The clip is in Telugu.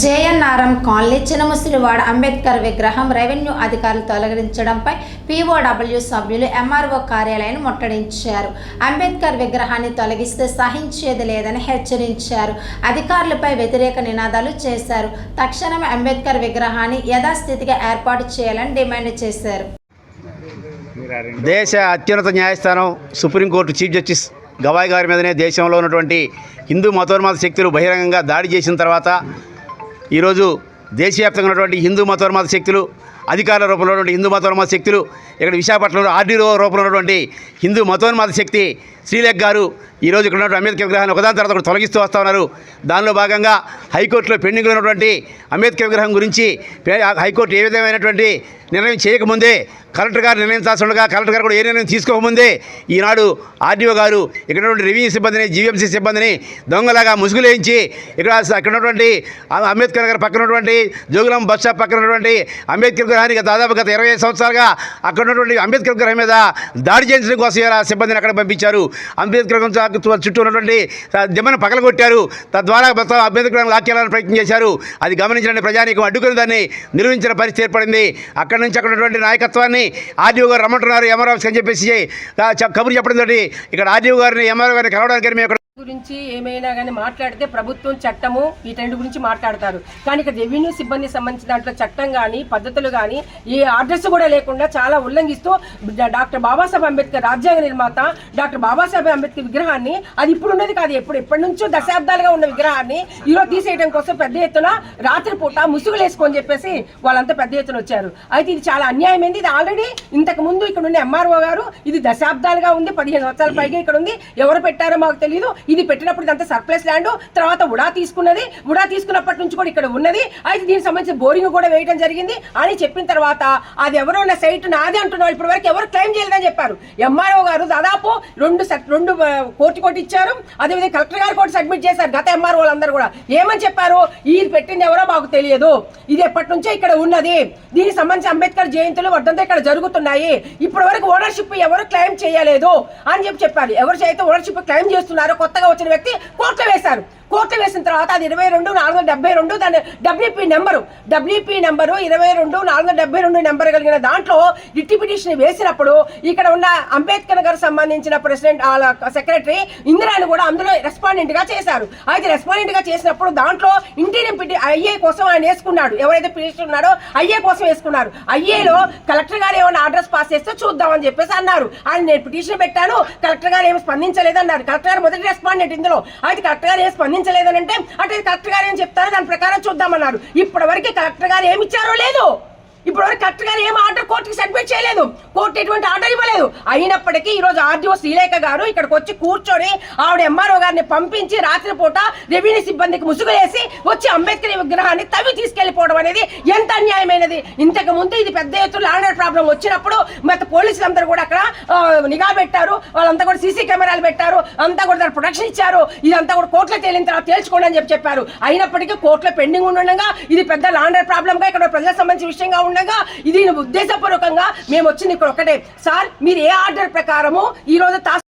జేఎన్ఆర్ఎం కాలనీ చినముసిలివాడ అంబేద్కర్ విగ్రహం రెవెన్యూ అధికారులు తొలగించడంపై పీఓడబ్ల్యూ సభ్యులు ఎంఆర్ఓ కార్యాలయాన్ని ముట్టడించారు. అంబేద్కర్ విగ్రహాన్ని తొలగిస్తే సహించేది లేదని హెచ్చరించారు. అధికారులపై వ్యతిరేక నినాదాలు చేశారు. తక్షణమే అంబేద్కర్ విగ్రహాన్ని యథాస్థితిగా ఏర్పాటు చేయాలని డిమాండ్ చేశారు. దేశ అత్యున్నత న్యాయస్థానం సుప్రీంకోర్టు చీఫ్ జస్టిస్ గవాయ్ గారి మీదనే దేశంలో ఉన్నటువంటి హిందూ మతోన్మాద శక్తులు బహిరంగంగా దాడి చేసిన తర్వాత ఈరోజు దేశవ్యాప్తంగా ఉన్నటువంటి హిందూ మతోన్మాద శక్తులు అధికారుల రూపంలో ఉన్నటువంటి హిందూ మతోన్మాద శక్తులు ఇక్కడ విశాఖపట్నంలో ఆర్డీఓ రూపంలో ఉన్నటువంటి హిందూ మతోన్మాద శక్తి శ్రీలేఖ్ గారు ఈరోజు ఇక్కడ ఉన్నటువంటి అంబేద్కర్ విగ్రహాన్ని ఒకదాని తర్వాత ఒకటి తొలగిస్తూ వస్తూ ఉన్నారు. దానిలో భాగంగా హైకోర్టులో పెండింగ్లో ఉన్నటువంటి అంబేద్కర్ విగ్రహం గురించి హైకోర్టు ఏ విధమైనటువంటి నిర్ణయం చేయకముందే కలెక్టర్ గారు నిర్ణయించాల్సిండగా కలెక్టర్ గారు కూడా ఏ నిర్ణయం తీసుకోకముందే ఈనాడు ఆర్డీఓ గారు ఇక్కడ ఉన్నటువంటి రెవెన్యూ సిబ్బందిని జీవీఎంసీ సిబ్బందిని దొంగలాగా ముసుగులేయించి ఇక్కడ ఇక్కడ ఉన్నటువంటి అంబేద్కర్ గారు పక్కన ఉన్నటువంటి జోగులాం బస్ స్టాప్ పక్కన ఉన్నటువంటి అంబేద్కర్ విగ్రహానికి దాదాపు గత ఇరవై సంవత్సరాలుగా అక్కడ ఉన్నటువంటి అంబేద్కర్ విగ్రహం మీద దాడి చేయించడం కోసం ఇలా సిబ్బందిని అక్కడ పంపించారు. అంబేద్కర్ చుట్టూ ఉన్నటువంటి దిమ్మను పగలగొట్టారు. తద్వారా మొత్తం అంబేద్కర్ విగ్రహం లాక్కేయాలని ప్రయత్నం చేశారు. అది గమనించిన ప్రజానీకం అడ్డుకుని దాన్ని నిర్వహించిన పరిస్థితి ఏర్పడింది. అక్కడి నుంచి అక్కడ ఉన్నటువంటి నాయకత్వాన్ని ఆర్డీఓ గారు రమ్మంటున్నారు. ఎంఆర్ఓ అని చెప్పేసి కబుర్ కబురు చెప్పడం తోటి ఇక్కడ ఆర్డీఓ గారిని ఎంఆర్ఓ గారిని కలవడానికి మేము గురించి ఏమైనా కానీ మాట్లాడితే ప్రభుత్వం చట్టము వీటన్నిటి గురించి మాట్లాడతారు. కానీ ఇక్కడ రెవెన్యూ సిబ్బంది సంబంధించిన దాంట్లో చట్టం కానీ పద్ధతులు కానీ ఏ ఆర్డర్స్ కూడా లేకుండా చాలా ఉల్లంఘిస్తూ డాక్టర్ బాబాసాహెబ్ అంబేద్కర్ రాజ్యాంగ నిర్మాత డాక్టర్ బాబాసాహెబ్ అంబేద్కర్ విగ్రహాన్ని అది ఇప్పుడు ఉన్నది కాదు ఎప్పుడు ఎప్పటి నుంచో దశాబ్దాలుగా ఉన్న విగ్రహాన్ని ఈరోజు తీసేయడం కోసం పెద్ద ఎత్తున రాత్రిపూట ముసుగులేసుకొని చెప్పేసి వాళ్ళంతా పెద్ద ఎత్తున వచ్చారు. అయితే ఇది చాలా అన్యాయమైంది. ఇది ఆల్రెడీ ఇంతకు ముందు ఇక్కడ ఉన్న ఎంఆర్ఓ గారు ఇది దశాబ్దాలుగా ఉంది పదిహేను సంవత్సరాల పైగా ఇక్కడ ఉంది. ఎవరు పెట్టారో మాకు తెలియదు ఇది పెట్టినప్పుడు ఇదంతా సర్ప్లస్ ల్యాండ్ తర్వాత ఉడా తీసుకున్నది. ఉడా తీసుకున్నప్పటి నుంచి కూడా ఇక్కడ ఉన్నది. అయితే దీనికి సంబంధించి బోరింగ్ కూడా వేయడం జరిగింది. అని చెప్పిన తర్వాత అది ఎవరో ఉన్న సైట్ నాది అంటున్నారు ఇప్పటి వరకు ఎవరు క్లెయిమ్ చేయలేదని చెప్పారు. ఎంఆర్ఓ గారు దాదాపు రెండు రెండు ఆ, కోర్టు కోటి ఇచ్చారు. అదేవిధంగా కలెక్టర్ గారు కూడా సబ్మిట్ చేశారు. గత ఎంఆర్ఓ వాళ్ళందరూ కూడా. ఏమని చెప్పారు? ఇది పెట్టింది ఎవరో మాకు తెలియదు. ఇది ఎప్పటి నుంచో ఇక్కడ ఉన్నది. దీనికి సంబంధించి అంబేద్కర్ జయంతులు వర్ధంతో ఇక్కడ జరుగుతున్నాయి. ఇప్పటి వరకు ఓనర్షిప్ ఎవరు క్లెయిమ్ చేయలేదు అని చెప్పి చెప్పారు. ఎవరు అయితే ఓనర్షిప్ క్లెయిమ్ చేస్తున్నారో కొత్తగా వచ్చిన వ్యక్తి కోర్టులో వేశారు. తర్వాత అది ఇరవై రెండు నాలుగు వందల డెబ్బై రెండు దాని డబ్ల్యూపీ నెంబరు. డబ్ల్యూపీ నెంబరు ఇరవై రెండు నాలుగు వందల డెబ్బై రెండు నెంబర్ కలిగిన దాంట్లో రిట్టి పిటిషన్ వేసినప్పుడు ఇక్కడ ఉన్న అంబేద్కర్ గారు సంబంధించిన ప్రెసిడెంట్ వాళ్ళ సెక్రటరీ ఇందిరాని కూడా అందులో రెస్పాండెంట్గా చేశారు. అయితే రెస్పాండెంట్గా చేసినప్పుడు దాంట్లో ఇంటీరియం పిటి ఐఏ కోసం ఆయన వేసుకున్నాడు. ఎవరైతే పిటిషన్ ఉన్నాడో ఐఏ కోసం వేసుకున్నారు. ఐఏలో కలెక్టర్ గారు ఏమైనా ఆర్డర్స్ పాస్ చేస్తే చూద్దామని చెప్పేసి అన్నారు. ఆయన నేను పిటిషన్ పెట్టాను కలెక్టర్ గారు ఏమి స్పందించలేదన్నారు. కలెక్టర్ గారు మొదటి రెస్పాండెంట్ ఇందులో. అయితే కలెక్టర్ గారు ఏం స్పందించలేదని అంటే అంటే కలెక్టర్ గారు ఏం చెప్తారో? దాని ప్రకారం చూద్దామన్నారు. ఇప్పటి వరకు కలెక్టర్ గారు ఏమి ఇచ్చారో లేదు. ఇప్పుడు వరకు కరెక్ట్గా గారు ఏం ఆర్డర్ కోర్టుకి సబ్మిట్ చేయలేదు. కోర్టు ఎటువంటి ఆర్డర్ ఇవ్వలేదు. అయినప్పటికీ ఈ రోజు ఆర్డీఓ శ్రీలేఖ గారు ఇక్కడికి వచ్చి కూర్చొని ఆవిడ ఎంఆర్ఓ గారిని పంపించి రాత్రిపూట రెవెన్యూ సిబ్బందికి ముసుగులేసి వచ్చి అంబేద్కర్ విగ్రహాన్ని తవి తీసుకెళ్ళిపోవడం అనేది ఎంత అన్యాయమైనది. ఇంతకు ముందు ఇది పెద్ద ఎత్తున లాండర్ ప్రాబ్లం వచ్చినప్పుడు మొత్తం పోలీసులు అందరూ కూడా అక్కడ నిఘా పెట్టారు. వాళ్ళంతా కూడా సీసీ కెమెరాలు పెట్టారు. అంతా కూడా దాని ప్రొటెక్షన్ ఇచ్చారు. ఇదంతా కూడా కోర్టులో తేలిన తర్వాత తేల్చుకోండి అని చెప్పి చెప్పారు. అయినప్పటికీ కోర్టులో పెండింగ్ ఉండగా ఇది పెద్ద లాండర్ ప్రాబ్లం గా ఇక్కడ ప్రజలకు సంబంధించిన విషయంగా ఉండగా ఇది ఉద్దేశపూర్వకంగా మేము వచ్చింది ఇక్కడ ఒకటే. సార్ మీరు ఏ ఆర్డర్ ప్రకారము ఈ రోజు తాస్